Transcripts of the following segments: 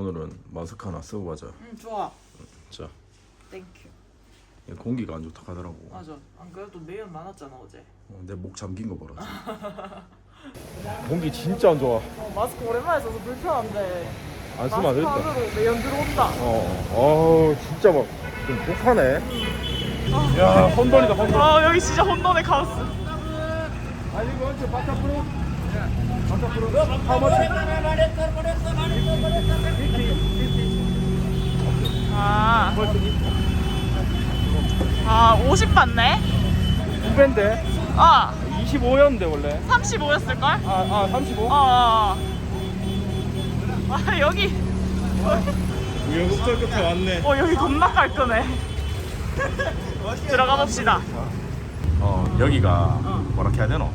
오늘은 마스크 하나 쓰고 가자. 응 좋아 자, 땡큐 얘 공기가 안 좋다 하더라고. 맞아 안 그래도 매연 많았잖아 어제 어, 내목 잠긴 거 봐라. 공기 진짜 안 좋아. 어, 마스크 오랜만에 써서 불편한데 안 마스크 안으로 매연 들어온다 어, 어, 진짜 막좀 독하네. 야, 혼돈이다, 혼돈. 아 여기 진짜 혼돈의 카오스 아니, 이거 언제 바깥으로? 아, 아 50 받네? 후배인데 아 25였는데 원래. 35였을걸? 아, 아, 35. 어, 어. 아 여기 우여곡절 끝에 왔네. 어 여기 겁나 깔끔해 들어가 봅시다 어, 여기가 뭐라 해야 되노?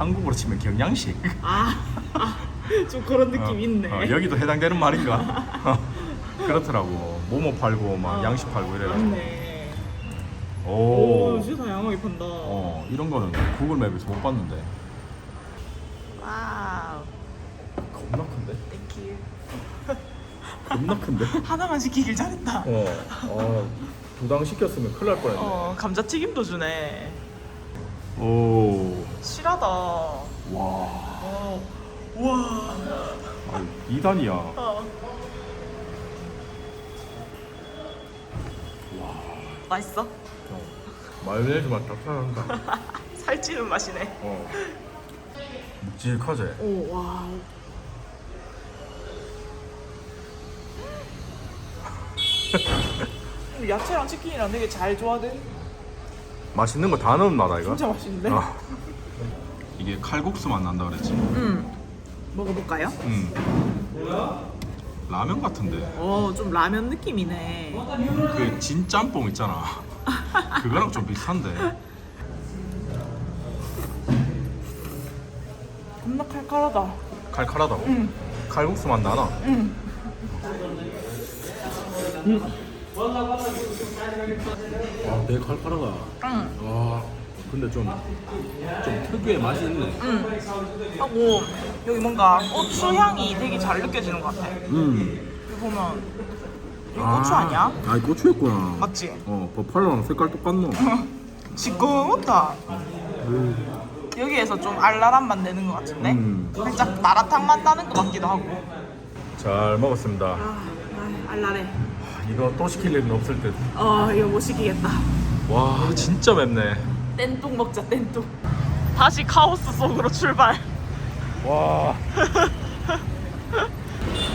한국으로 치면 경양식. 아좀 그런 느낌 어, 있네 어, 여기도 해당되는 말인가? 그렇더라고. 모모 팔고 막 양식 팔고 이래. 맞네 오. 오 진짜 다양하게 판다 어, 이런 거는 구글 맵에서 못 봤는데. 와우 겁나 큰데? 땡큐 겁나 큰데? 하나만 시키길 잘했다 어. 어. 두당 시켰으면 큰일 날 뻔했네. 어 감자튀김도 주네 오. 실하다 와. 어. 우와 아, 2단이야. 어. 맛있어? 마요네즈 맛 짭짤한다. 살찌는 맛이네 어. 묵직하지? 오 와우 야채랑 치킨이랑 되게 잘 조화된 맛있는 거 다 넣은 맛아 이거? 진짜 맛있는데? 아. 이게 칼국수 맛 난다 그랬지? 음 먹어볼까요? 음. 라면 같은데. 어 좀 라면 느낌이네 그 진짬뽕 있잖아. 그거랑 좀 비슷한데. 겁나 칼칼하다 칼칼하다고. 응. 칼국수 맛 나나? 응 아, 되게 칼칼하다. 응. 와, 근데 좀, 좀 특유의 맛이 있네. 응. 하고 여기 뭔가 고추 향이 되게 잘 느껴지는 것 같아 음. 여기 보면 이거 고추 아니야? 아, 이 고추였구나. 맞지? 어, 버팔로랑 색깔 똑같노. 시꺼멓다 음. 여기에서 좀 알랄한 맛 내는 것 같은데? 음. 살짝 마라탕 맛 나는 것 같기도 하고 잘 먹었습니다. 아, 알랄해 이거 또 시킬 일은 없을 듯. 아 이거 못 시키겠다 와 진짜 맵네. 뗀뚝 먹자 뗀뚝 다시 카오스 속으로 출발 와.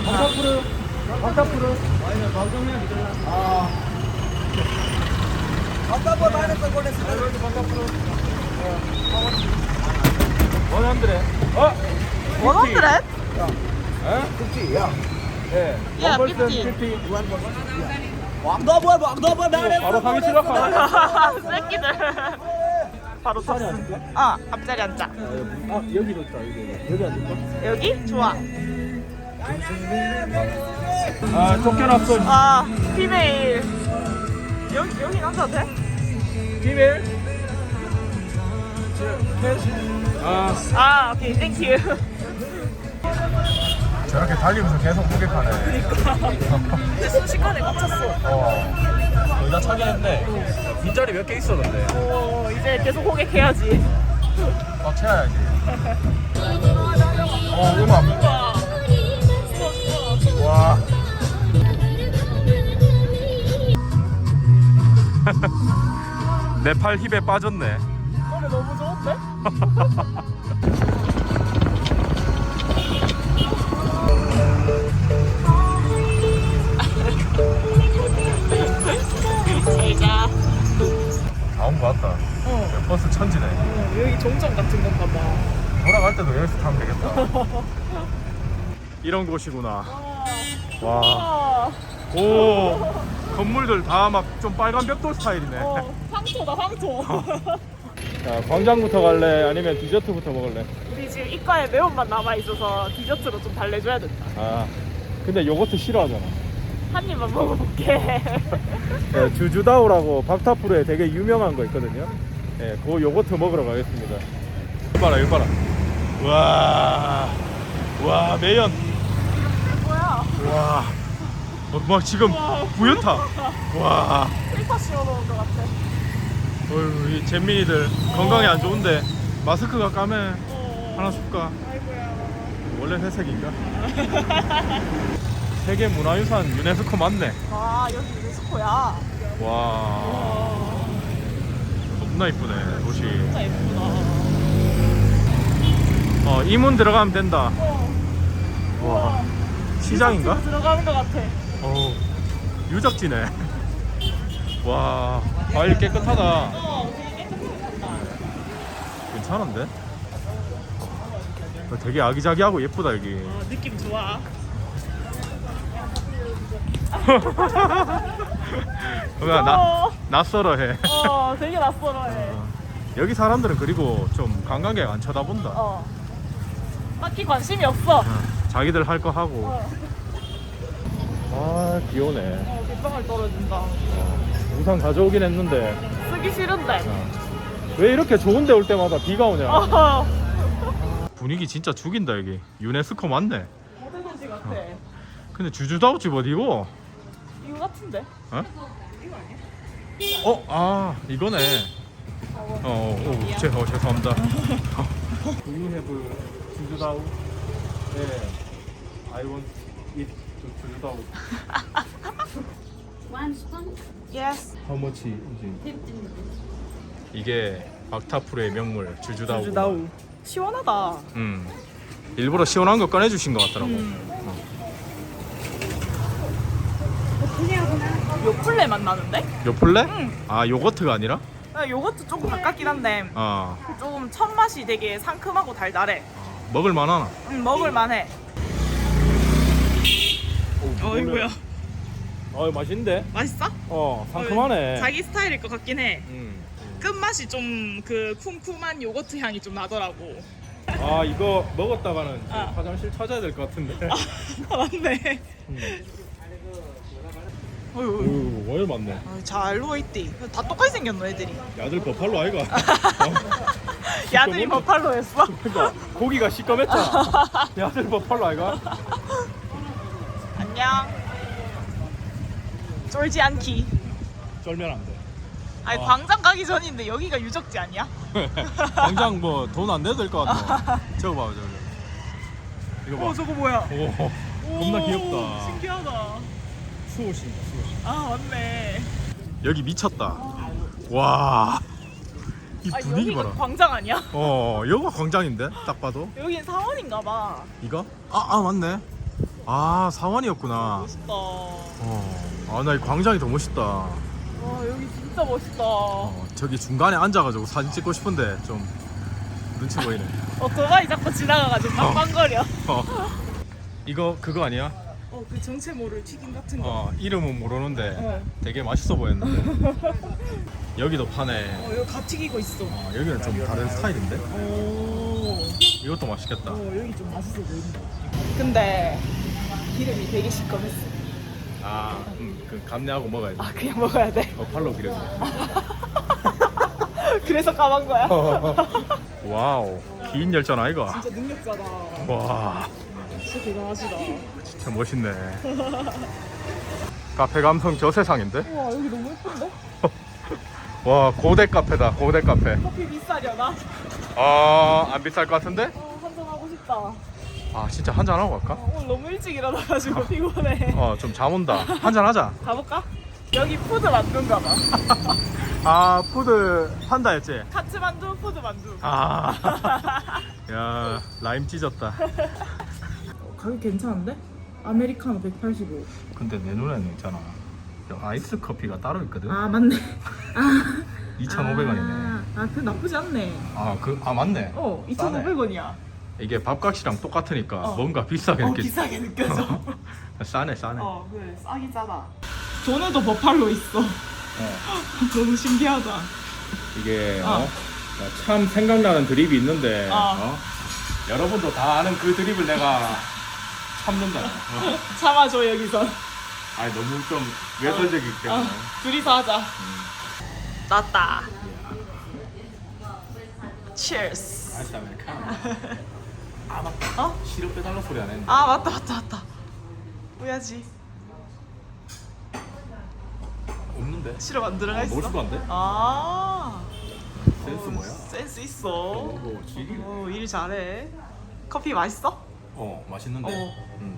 바카프르, 바카프르. 아니, 방송해야 되잖아. 아. 많이 써 보냈어. 바카프르. 원한드레. 어? 원헌드렛? 에? 그치, 야. 예. 야, 원 퍼센트 50. 50. 너 뭐야, 너 뭐야, 나를 바로 가기 시작하네. 새끼들 바로 탔어 아 앞자리 앉자 아, 여기도 있다, 여기. 여기 앉을까? 여기? 좋아 아 쫓겨났어. 아 피메일 여기 여기 앉아도 돼? 비밀. 아아 오케이 땡큐 저렇게 달리면서 계속 고객하네. 근데 순식간에 꽂혔어 어. 거의 다 차긴 했는데 빈자리 몇 개 있어 근데. 오 이제 계속 호객해야지 꽉 채워야지. 어 음악. 우와 와. 내팔 힙에 빠졌네. 노래 너무 좋은데? 거 같다. 어, 버스 천지네. 어 여기 종점 같은 건가 봐 돌아갈 때도 여기서 타면 되겠다. 이런 곳이구나. 와. 와 오. 건물들 다 막 좀 빨간 벽돌 스타일이네. 어, 황토다 황토 자, 광장부터 갈래? 아니면 디저트부터 먹을래? 우리 지금 이과에 매운맛 남아있어서 디저트로 좀 달래줘야 된다 아. 근데 요거트 싫어하잖아. 한 입만 먹어볼게 네, 주주다오라고 박타프로에 되게 유명한 거 있거든요. 네, 그 요거트 먹으러 가겠습니다. 이거 봐라, 이거 봐라. 와, 와 매연, 뭐야 와 어, 막 지금 부연타. 와. 필터 씌워놓은 것 같아. 어휴, 이 잼민이들 건강에 안 좋은데 마스크가 까매 하나 줄까? 아이고야. 원래 회색인가? 세계 문화유산 유네스코 맞네. 아 여기 유네스코야. 와. 겁나 이쁘네 도시. 진짜 예쁘다. 어 이문 들어가면 된다. 어. 와. 시장인가? 들어가는 것 같아. 어 유적지네. 와 과일 깨끗하다. 어, 되게 깨끗하다. 괜찮은데? 어, 되게 아기자기하고 예쁘다 여기. 어, 느낌 좋아. 그냥 나 낯설어해. 어, 되게 낯설어해. 여기 사람들은 그리고 좀 관광객 안 쳐다본다. 어. 딱히 관심이 없어. 자기들 할 거 하고. 어, 아 귀여네. 어 빗방울 떨어진다. 우산 가져오긴 했는데 쓰기 싫은데. 왜 이렇게 좋은 데 올 때마다 비가 오냐? 어. 분위기 진짜 죽인다 여기. 유네스코 맞네. 모델도시 같아. 근데 주주다우 집 어디고? 이거 같은데? 어? 이거 아니야? 어? 아 이거네. 어, 어, 어, 제, 어 죄송합니다. Do you have 주주다우? 네. I want it to 주주다우. One spoon, Yes. How much is it? 15 이게 박타프르의 명물 주주다우. 주주다우. 시원하다. 음. 일부러 시원한 거 꺼내 주신 것 같더라고. 음. 요플레 맛 나는데? 요플레? 응. 아 요거트가 아니라? 아, 요것도 조금 아깝긴 한데 아 조금 첫 맛이 되게 상큼하고 달달해. 먹을 만하나? 응, 먹을 만해. 어이구야. 어 맛있는데? 맛있어? 어 상큼하네. 자기 스타일일 것 같긴 해. 음. 끝맛이 좀 그 쿰쿰한 요거트 향이 좀 나더라고. 아 이거 먹었다가는 아. 화장실 찾아야 될 것 같은데. 아, 맞네. 음. 어휴, 어휴 와일 많네. 어, 잘 누워있디. 다 똑같이 생겼노, 애들이. 야들 버팔로 아이가. 어? 야들이 버팔로였어? 그러니까 고기가 시꺼맸잖아. 야들 버팔로 아이가. 안녕. 쫄지 않기. 쩔면 안 돼. 아니, 아. 광장 가기 전인데 여기가 유적지 아니야? 당장 뭐 돈 안 내도 될 것 같아. 저거 봐 저거. 이거 봐. 어, 저거 뭐야? 오, 겁나 오, 귀엽다. 신기하다. 수호신다 수호신. 아, 맞네. 여기 미쳤다. 와. 이 아, 분위기 여기가 봐라. 광장 아니야? 어, 여기가 광장인데 딱 봐도. 여긴 사원인가 봐. 이거? 아, 아 맞네. 아 사원이었구나. 멋있다. 어. 아 나 이 광장이 더 멋있다. 와, 여기 진짜 멋있다. 어, 저기 중간에 앉아가지고 사진 찍고 싶은데 좀 눈치 보이네. 오토바이 자꾸 지나가가지고 빵빵거려. 어. 이거 그거 아니야? 어, 그 정체 모를 튀김 같은 거. 어 이름은 모르는데 어. 되게 맛있어 보였는데. 여기도 파네. 어, 여기 가 튀기고 있어. 어, 여기는 좀 다른 스타일인데. 오. 이것도 맛있겠다. 어, 여기 좀 맛있어 보인다. 근데 기름이 되게 시꺼맸어. 아, 음, 그 감내하고 먹어야지. 아, 그냥 먹어야 돼. 어, 팔로 기름. 그래서 까만 거야? 와우, 긴 열전 아이가. 진짜 능력자다. 와, 진짜 대단하시다. 진짜 멋있네. 카페 감성 저 세상인데? 우와, 여기 너무 예쁜데? 와, 고대 카페다, 고대 카페. 커피 비싸려나? 아, 안 비쌀 것 같은데? 어, 한잔 하고 싶다. 아, 진짜 한잔 하고 갈까? 어, 오늘 너무 일찍 일어나가지고 피곤해. 어, 좀 잠 온다. 한잔 하자. 가볼까? 여기 푸드 만두인가 봐. 아, 푸드 판다 했지? 카츠 만두, 푸드 만두. 아, 야, 라임 찢었다. 가격 괜찮은데? 아메리카노 185. 근데 내 눈에는 있잖아. 저 아이스 커피가 따로 있거든. 아 맞네. 아 2,500원이네. 아, 그 나쁘지 않네. 아, 그, 아, 맞네. 어, 싸네. 2,500원이야. 이게 밥값이랑 똑같으니까 어. 뭔가 비싸게 어, 느껴지 비싸게 느껴져. 싸네, 싸네. 어, 그래, 싸기 싸다. 전에도 버팔로 있어. 너무 신기하다. 이게 어. 어? 참 생각나는 드립이 있는데 어. 어? 여러분도 다 아는 그 드립을 내가 참는다. 어? 참아줘, 여기서. 아니 너무 좀 외설적이기 어, 때문에. 둘이서 하자. 났다. Cheers. 아이스 아메리카노. 아 맞다. 어? 시럽 빼달라 소리 안 했는데. 아, 맞다, 맞다, 맞다. 뭐야지? 있는데. 시럽 안 들어가 있어? 뭘 수가 안 돼? 아 센스 뭐야? 센스 있어 오, 지기. 오, 일 잘해 커피 맛있어? 어, 맛있는데. 어. 음.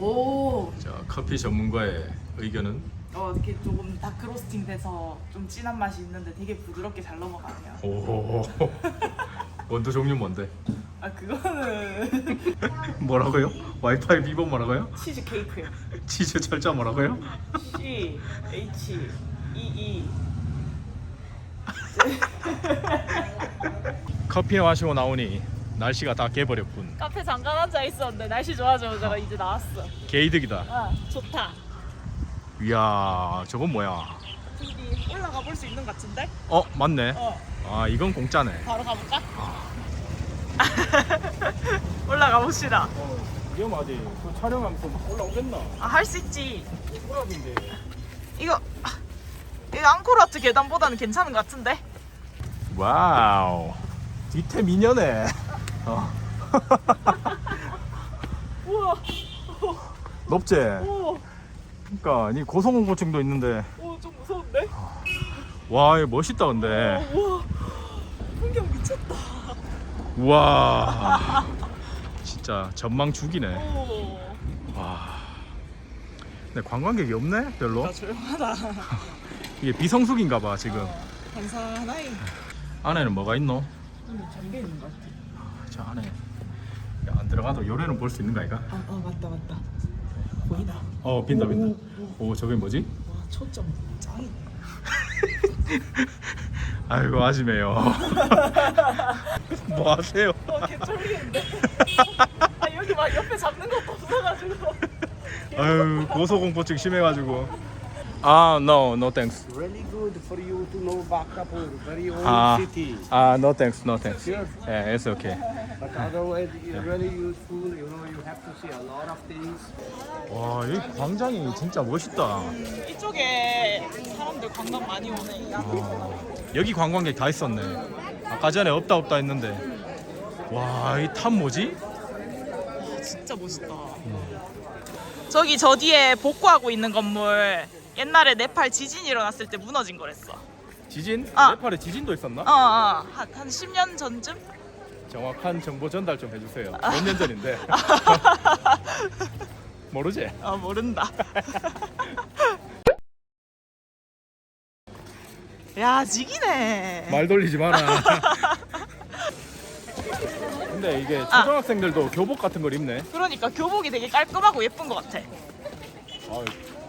오 자 커피 전문가의 의견은 어, 이렇게 조금 다크 로스팅 돼서 좀 진한 맛이 있는데 되게 부드럽게 잘 넘어가네요 오 원두 종류 뭔데? 아 그거는 뭐라고요? 와이파이 비번 뭐라고요? 치즈 케이크요 치즈 철자 뭐라고요? C H E E 커피 마시고 나오니 날씨가 다 개버렸군. 카페 잠깐 앉아 있었는데 날씨 좋아져서 이제 나왔어. 개이득이다. 아 좋다. 이야 저건 뭐야? 저기 올라가 볼 수 있는 것 같은데? 어 맞네. 어. 아 이건 공짜네. 바로 가볼까? 올라가 봅시다. 위험하지. 그 촬영하면서 막 올라오겠나? 아, 할수 있지. 호랍인데. 이거 아, 이거 앙코르와트 계단보다는 괜찮은 것 같은데? 와우. 뒤태 미녀네 어. 우와. 높지? 오, 그러니까 이 고소공포증도 있는데. 오, 좀 무서운데? 와 이거 멋있다 근데. 우와. 풍경 미쳤다. 우와. 진짜 전망 죽이네. 오, 와. 근데 관광객이 없네 별로? 나 조용하다. 이게 비성수기인가 봐 지금. 한산하이. 안에는 뭐가 있노? 잠겨 있는 것 같아 저 안에 야, 안 들어가도 요래는 볼 수 있는 거 아이가? 아, 아 맞다 맞다 보이나? 어 빈다 오, 빈다 오 저게 뭐지? 와 초점 짱이네 아이고 아지매요 뭐 하세요? 어 개쫄리는데 아 여기 막 옆에 잡는 것도 없어가지고 아유 고소공포증 심해가지고 아 no no thanks really good for you to know Bhaktapur, very old 아, city. 아 no thanks no thanks Sure. yeah it's okay But otherwise, it's really useful. You know, you have to see a lot of things. 와 이 광장이 진짜 멋있다 이쪽에 사람들 관광 많이 오네 여기 관광객 다 있었네 아까 전에 없다 없다 했는데 와 이 탑 뭐지? 진짜 멋있다. 저기 저 뒤에 복구하고 있는 건물 옛날에 네팔 지진 일어났을 때 무너진 거랬어. 지진? 아. 네팔에 지진도 있었나? 어, 어. 한, 한 10년 전쯤? 정확한 정보 전달 좀 해주세요 몇 년 전인데 모르지? 어, 모른다. 야, 지기네. 말 돌리지 마라 근데 이게 아. 초등학생들도 교복 같은 걸 입네 그러니까 교복이 되게 깔끔하고 예쁜 것 같아. 아,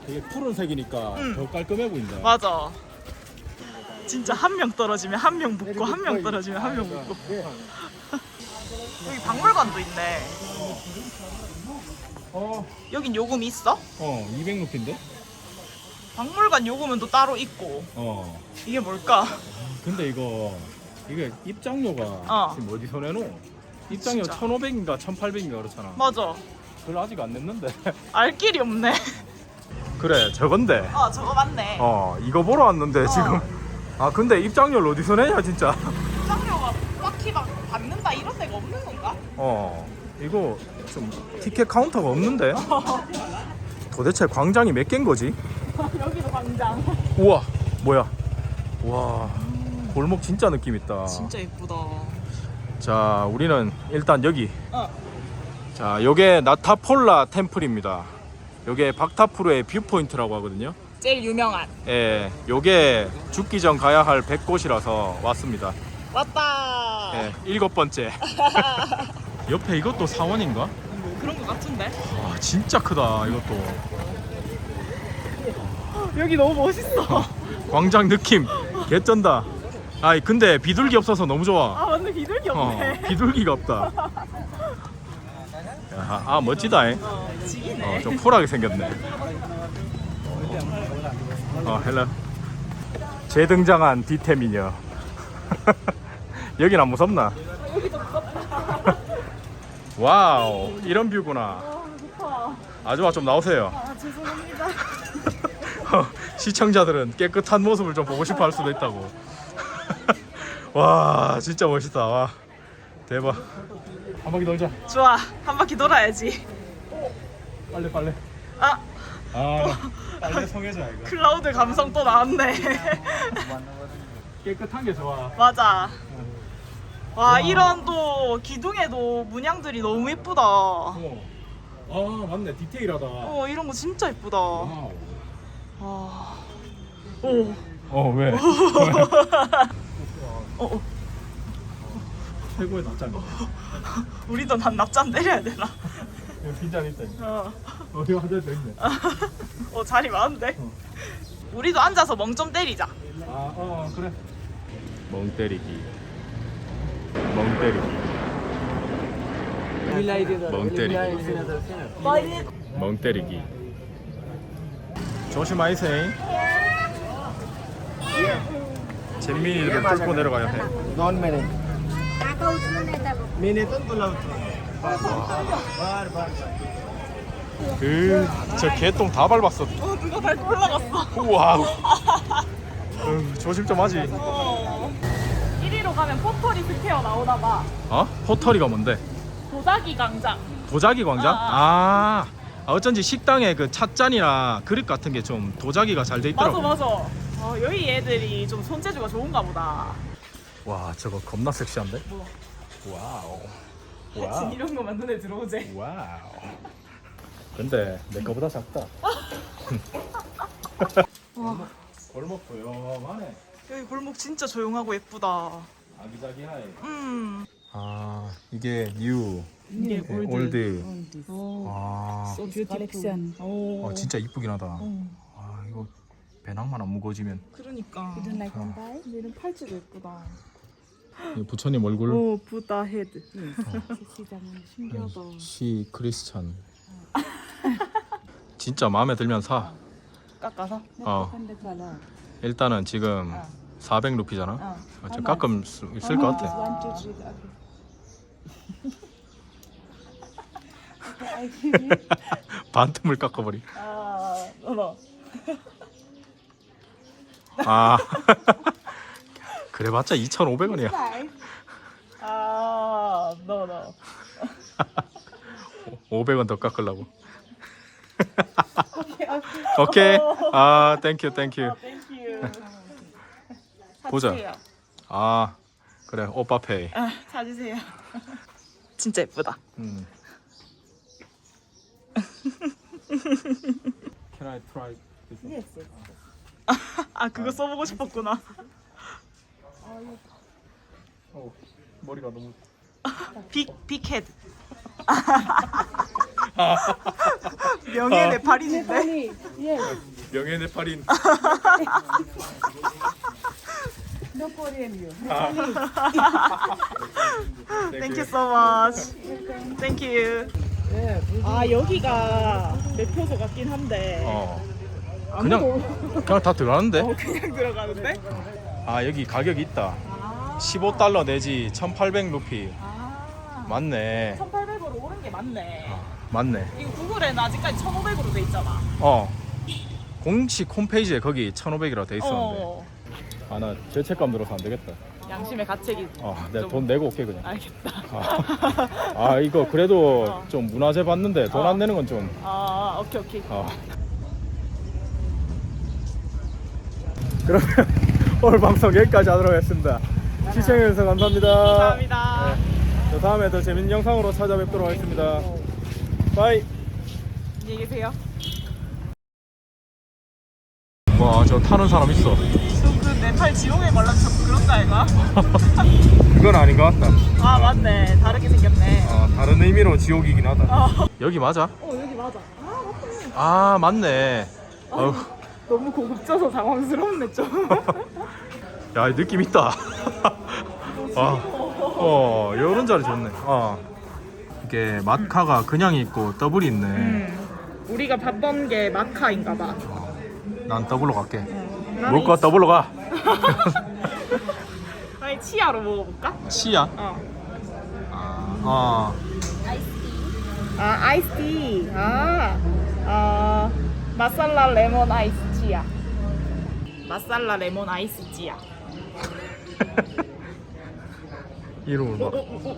되게 푸른색이니까 응. 더 깔끔해 보인다 맞아. 진짜 한 명 떨어지면 한명 붙고 한 명 떨어지면 한명 붙고. 여기 박물관도 있네. 어, 여긴 요금 있어? 어 200루피인데? 박물관 요금은 또 따로 있고. 어 이게 뭘까? 근데 이거 이게 입장료가 어. 지금 어디서 내노? 입장료 진짜. 1,500인가 1,800인가 그렇잖아. 맞아. 그걸 아직 안 냈는데. 알 길이 없네. 그래, 저건데. 아 저거 맞네. 어, 이거 보러 왔는데 지금. 아, 근데 입장료를 어디서 내냐, 진짜. 입장료가 딱히 막 받는다 이런 데가 없는 건가? 어, 이거 좀 티켓 카운터가 없는데. 도대체 광장이 몇 개인 거지? 여기도 광장. 우와, 뭐야? 와, 골목 진짜 느낌 있다. 진짜 예쁘다. 자, 우리는 일단 여기. 어. 자, 요게 나타폴라 템플입니다. 요게 박타프루의 뷰포인트라고 하거든요. 제일 유명한. 예, 요게 죽기 전 가야 할 100곳이라서 왔습니다. 왔다. 예, 일곱 번째. 옆에 이것도 사원인가? 뭐 그런 거 같은데? 와, 진짜 크다, 이것도. 여기 너무 멋있어. 광장 느낌 개쩐다. 아이, 근데 비둘기 없어서 너무 좋아. 아 맞네 비둘기 어, 없네. 비둘기가 없다. 야, 아, 멋지다. 잉. 어, 지기네. 어, 좀 쿨하게 생겼네. 어, 헬로. 재등장한 디테미녀. 여긴 안 무섭나? 와우, 이런 뷰구나. 아 좋다. 아줌마 좀 나오세요. 아 죄송합니다. 시청자들은 깨끗한 모습을 좀 보고 싶어 할 수도 있다고. 와, 진짜 멋있다. 와, 대박. 한 바퀴 돌자. 좋아 한 바퀴 돌아야지. 빨리 빨리. 아 아 빨래 성애자 이거 클라우드 감성 또 나왔네. 깨끗한 게 좋아 맞아. 와 이런 또 기둥에도 문양들이 너무 예쁘다. 어 어. 아 맞네 디테일하다 이런 거 진짜 예쁘다. 와. 와우 오. 어 왜? 어, 어. 최고의 납작 우리도 난 납잔 때려야 되나? 여기 빈자리 있다. 어. 어, 여기 화장실 있네. 어 자리 많은데? 어. 우리도 앉아서 멍 좀 때리자. 아, 어, 어, 그래. 멍 때리기. 멍 때리기. 멍 때리기. 멍 때리기. 조심하이세요. 잼민이를 뚫고 내려가야 해. नॉन मैंने मैंने तो बुलाओ 그저 개똥 다 밟았어. 어, 누가 발 올라갔어. 우와. 어, 조심 좀 하지. 어. 1위로 가면 포털이 스퀘어 나오나 봐. 어? 포털이가 뭔데? 도자기 광장. 도자기 광장? 어, 어. 아. 아 어쩐지 식당에 그 찻잔이나 그릇 같은 게 좀 도자기가 잘돼 있더라고. 맞아. 어, 여기 애들이 좀 손재주가 좋은가 보다. 와 저거 겁나 섹시한데? 우와. 와우. 하여튼 이런 거만 눈에 들어오지. 와우. 근데 내 거보다 작다. 골목 조용하네. 여기 골목 진짜 조용하고 예쁘다. 아기자기하네. 음. 아, 이게 뉴, 이게 네, 올드. 아, 컬렉션. 오. 어, 진짜 이쁘긴 하다. 아, 이거 배낭만 안 무거워지면. 그러니까. 얘는 팔찌도 예쁘다. 이 부처님 얼굴. 오 부다 헤드. 시 크리스찬. 진짜 마음에 들면 사. 깎아서? 어. 일단은 지금 400 루피잖아. 어. 어, 좀 깎음 수 있을 것 같아. 반틈을 깎아버리. 아, 어. 아. 그래봤자 2,500원이야. 아, 너 너. 500원 더 깎으려고. 오케이. 아, 땡큐, 땡큐. 땡큐. 보자. 아, 그래. 오빠 페이. 아, 찾으세요. 진짜 예쁘다. 음. Can I try this? 아, 그거 써보고 싶었구나. 어, 머리가 너무 빅, 빅 헤드. 명예 네팔인인데? 명예 네팔인. Thank you so much. Thank you. 아, 여기가 매표소 같긴 한데. 어. 그냥 그냥 다 들어가는데? 어, 그냥 들어가는데? 아 여기 가격이 있다. 15달러 내지 1,800 루피. 아, 맞네. 1800으로 오른 게 맞네. 맞네. 이거 구글에는 아직까지 1500으로 돼 있잖아. 어. 공식 홈페이지에 거기 1,500이라고 돼 있었는데. 어, 아 나 죄책감 들어서 안 되겠다. 양심의 가책이. 어, 내가 돈 내고 올게 그냥. 알겠다. 아, 아 이거 그래도 어. 좀 문화재 받는데 돈 어. 안 내는 건 좀. 아, 오케이, 오케이. 어. 그러면 오늘 방송 여기까지 하도록 하겠습니다. 시청해주셔서 감사합니다. 감사합니다. 네. 저 다음에 더 재밌는 영상으로 찾아뵙도록 하겠습니다. 바이. 안녕히 계세요. 와, 저 타는 사람 있어. 저그 네팔 지옥의 관람 저 그런 거 아이가? 그건 아닌 것 같다. 아, 맞네. 다르게 생겼네. 어, 다른 의미로 지옥이긴 하다. 어, 여기 맞아? 어 여기 맞아. 아, 맞네. 어우, 너무 고급져서 당황스럽네, 좀. 야, 이 느낌 있다. 아, 어, 이런 자리 좋네. 어. 이게 마카가 그냥 있고 더블이 있네. 음. 우리가 봤던 게 마카인가 봐. 난 더블로 갈게. 나는 먹고 더블로 가. 아니, 치아로 먹어볼까? 치야? 어. 아, 어. 아, 아이스티. 아, 아, 마살라 레몬 아이스 치아. 마살라 레몬 아이스 치아. 이름 어, 어,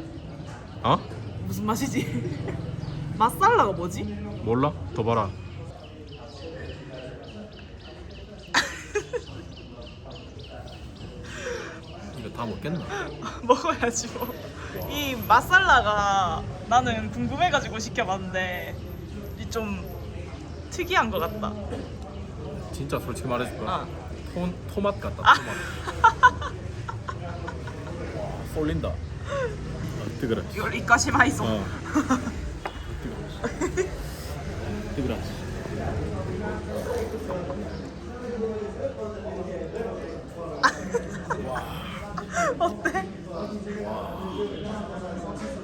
어, 무슨 맛이지? 마살라가 뭐지? 몰라? 더 봐라. 이거 다 먹겠나? 먹어야지 뭐. 이 마살라가 나는 궁금해가지고 시켜봤는데 이좀 특이한 것 같다. 진짜 솔직히 말해줄까? 아. 토, 토맛 같다 토맛 와 쏠린다 아, 뜨거라 이까시 마이소. 어. 뜨거라 어때?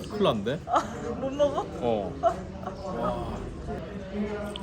큰일 났는데? 못 먹어? 어 Gracias.